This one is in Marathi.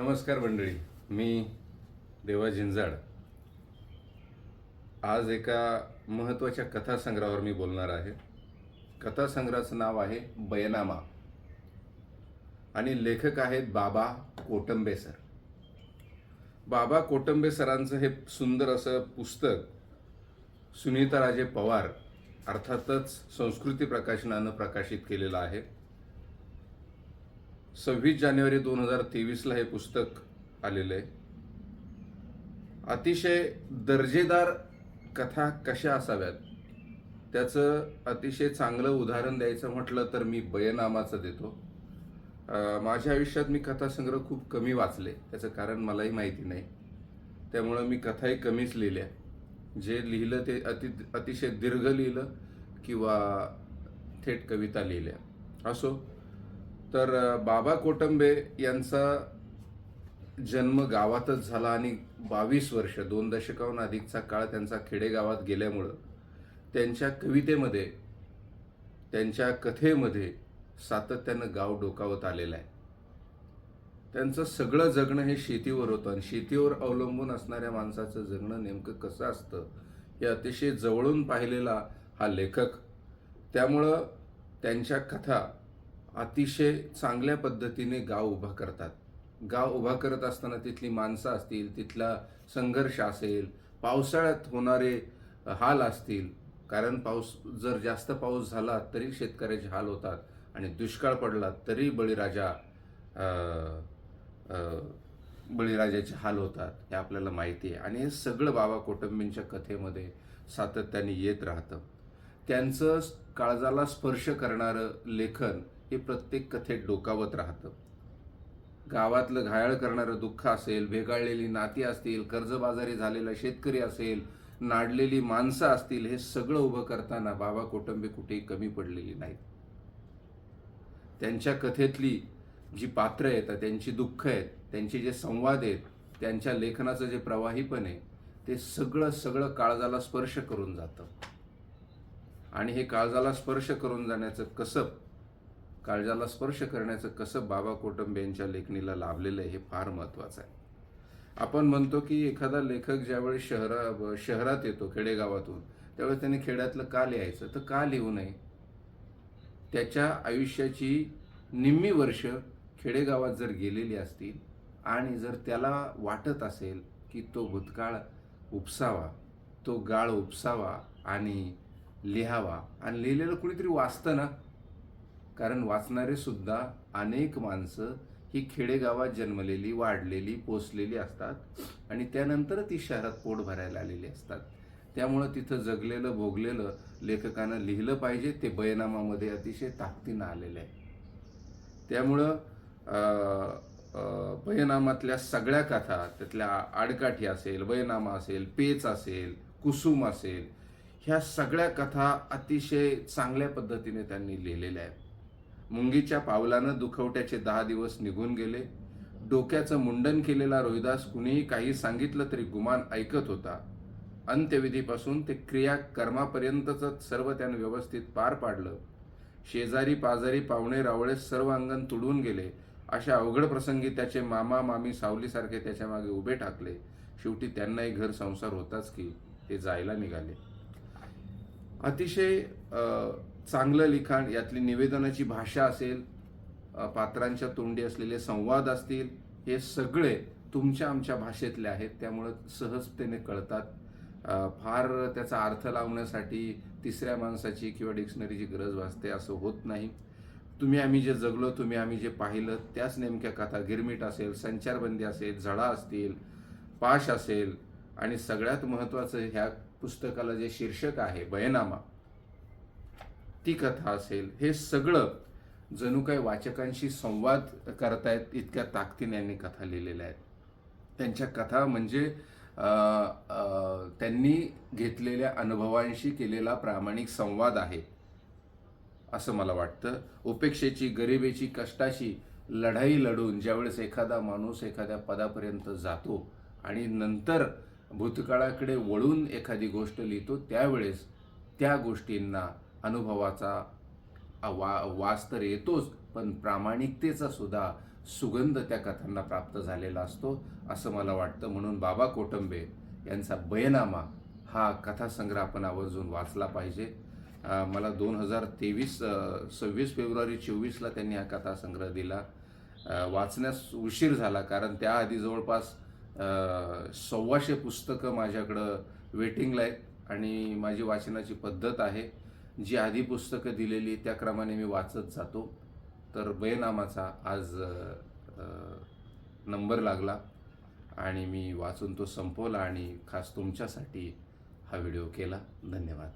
नमस्कार मंडळी मी देवा झिंजाड. आज एका महत्त्वाच्या कथासंग्रहावर मी बोलणार आहे. कथासंग्रहाचं नाव आहे बयनामा. आणि लेखक आहेत बाबा कोटंबे सर. बाबा कोटंबे सरांचं हे सुंदर असं पुस्तक सुनीता राजे पवार अर्थातच संस्कृती प्रकाशनानं प्रकाशित केलेलं आहे. सव्वीस जानेवारी दोन हजार तेवीसला हे पुस्तक आलेलं आहे. अतिशय दर्जेदार कथा कशा असाव्यात? त्याचं अतिशय चांगलं उदाहरण द्यायचं म्हटलं तर मी बयनामाचं देतो. माझ्या आयुष्यात मी कथासंग्रह खूप कमी वाचले त्याचं कारण मलाही माहिती नाही. त्यामुळं मी कथाही कमीच लिहिल्या. जे लिहिलं ते अति अतिशय दीर्घ लिहिलं किंवा थेट कविता लिहिल्या. असो तर बाबा कोटंबे यांचा जन्म गावातच झाला आणि बावीस वर्ष दोन दशकाहून अधिकचा काळ त्यांचा खेडेगावात गेल्यामुळं त्यांच्या कवितेमध्ये त्यांच्या कथेमध्ये सातत्यानं गाव डोकावत आलेलं आहे. त्यांचं सगळं जगणं हे शेतीवर होतं आणि शेतीवर अवलंबून असणाऱ्या माणसाचं जगणं नेमकं कसं असतं हे अतिशय जवळून पाहिलेला हा लेखक. त्यामुळं त्यांच्या कथा अतिशय चांगल्या पद्धतीने गाव उभा करतात. गाव उभा करत असताना तिथली माणसं असतील तिथला संघर्ष असेल पावसाळ्यात होणारे हाल असतील कारण पाऊस जर जास्त पाऊस झाला तरी शेतकऱ्याचे हाल होतात आणि दुष्काळ पडला तरी बळीराजा बळीराजाचे हाल होतात हे आपल्याला माहिती आहे. आणि हे सगळं बाबा कोटंबींच्या कथेमध्ये सातत्याने येत राहतं. त्यांचं काळजाला स्पर्श करणारं लेखन हे प्रत्येक कथेत डोकावत राहतं. गावातलं घायाळ करणारं दुःख असेल भेगाळलेली नाती असतील कर्जबाजारी झालेला शेतकरी असेल नाडलेली माणसं असतील हे सगळं उभं करताना बाबा कोटंबे कुठेही कमी पडलेली नाहीत. त्यांच्या कथेतली जी पात्र आहेत त्यांची दुःख आहेत त्यांचे जे संवाद आहेत त्यांच्या लेखनाचं जे प्रवाहीपण आहे ते सगळं सगळं काळजाला स्पर्श करून जातं. आणि हे काळजाला स्पर्श करून जाण्याचं कसब काळजाला स्पर्श करण्याचं कसं बाबा कोटंबे यांच्या लेखणीला लाभलेलं आहे हे फार महत्त्वाचं आहे. आपण म्हणतो की एखादा लेखक ज्यावेळी शहरा शहरात येतो खेडेगावातून त्यावेळेस त्याने खेड्यातलं का लिहायचं? तर का लिहू नये? त्याच्या आयुष्याची निम्मी वर्ष खेडेगावात जर गेलेली असतील आणि जर त्याला वाटत असेल की तो भूतकाळ उपसावा तो गाळ उपसावा आणि लिहावा आणि लिहिलेलं कुणीतरी वाचतं ना कारण वाचणारे सुद्धा अनेक माणसं ही खेडेगावात जन्मलेली वाढलेली पोचलेली असतात आणि त्यानंतर ती शहरात पोट भरायला आलेली असतात. त्यामुळं तिथं जगलेलं भोगलेलं लेखकानं लिहिलं पाहिजे. ते बयनामामध्ये अतिशय ताकदीनं आलेलं आहे. त्यामुळं बयनामातल्या सगळ्या कथा त्यातल्या आडकाठी असेल बयनामा असेल पेच असेल कुसुम असेल ह्या सगळ्या कथा अतिशय चांगल्या पद्धतीने त्यांनी लिहिलेल्या आहेत. मुंगीच्या पावलानं दुखवट्याचे दहा दिवस निघून गेले. डोक्याचं मुंडन केलेला रोहिदास कुणीही काही सांगितलं तरी गुमान ऐकत होता. अंत्यविधीपासून ते क्रिया कर्मापर्यंतच सर्व त्यानं व्यवस्थित पार पाडलं. शेजारी पाजारी पाहुणे रावळे सर्व अंगण तुडून गेले. अशा अवघड प्रसंगी त्याचे मामा मामी सावलीसारखे त्याच्यामागे उभे ठाकले. शेवटी त्यांनाही घर संसार होताच की ते जायला निघाले. अतिशय चांगलं लिखाण यातली निवेदनाची भाषा असेल पात्रांच्या तोंडी असलेले संवाद असतील हे सगळे तुमच्या आमच्या भाषेतले आहेत. त्यामुळं सहजतेने कळतात. फार त्याचा अर्थ लावण्यासाठी तिसऱ्या माणसाची किंवा डिक्शनरीची गरज भासते असं होत नाही. तुम्ही आम्ही जे जगलो तुम्ही आम्ही जे पाहिलं त्याच नेमक्या कथा गिरमीट असेल संचारबंदी असेल झळा असतील पाश असेल आणि सगळ्यात महत्त्वाचं ह्या पुस्तकाला जे शीर्षक आहे बयनामा ती कथा असेल हे सगळं जणू काही वाचकांशी संवाद करतायत इतक्या ताकदीने यांनी कथा लिहिलेल्या आहेत. त्यांच्या कथा म्हणजे त्यांनी घेतलेल्या अनुभवांशी केलेला प्रामाणिक संवाद आहे असं मला वाटतं. उपेक्षेची गरिबीची कष्टाची लढाई लढून ज्यावेळेस एखादा माणूस एखाद्या पदापर्यंत जातो आणि नंतर भूतकाळाकडे वळून एखादी गोष्ट लिहितो त्यावेळेस त्या गोष्टींना अनुभवाचा वा वास तर येतोच पण प्रामाणिकतेचा सुद्धा सुगंध त्या कथांना प्राप्त झालेला असतो असं मला वाटतं. म्हणून बाबा कोटंबे यांचा बयनामा हा कथासंग्रह आपण आवर्जून वाचला पाहिजे. मला दोन हजार तेवीस सव्वीस फेब्रुवारी चोवीसला त्यांनी हा कथासंग्रह दिला. वाचण्यास उशीर झाला कारण त्याआधी जवळपास सव्वाशे पुस्तकं माझ्याकडं वेटिंगला आहेत आणि माझी वाचनाची पद्धत आहे. जी आधी पुस्तकं दिलेली त्या क्रमाने मी वाचत जातो. तर बयनामाचा आज नंबर लागला आणि मी वाचून तो संपवला आणि खास तुमच्यासाठी हा व्हिडिओ केला. धन्यवाद.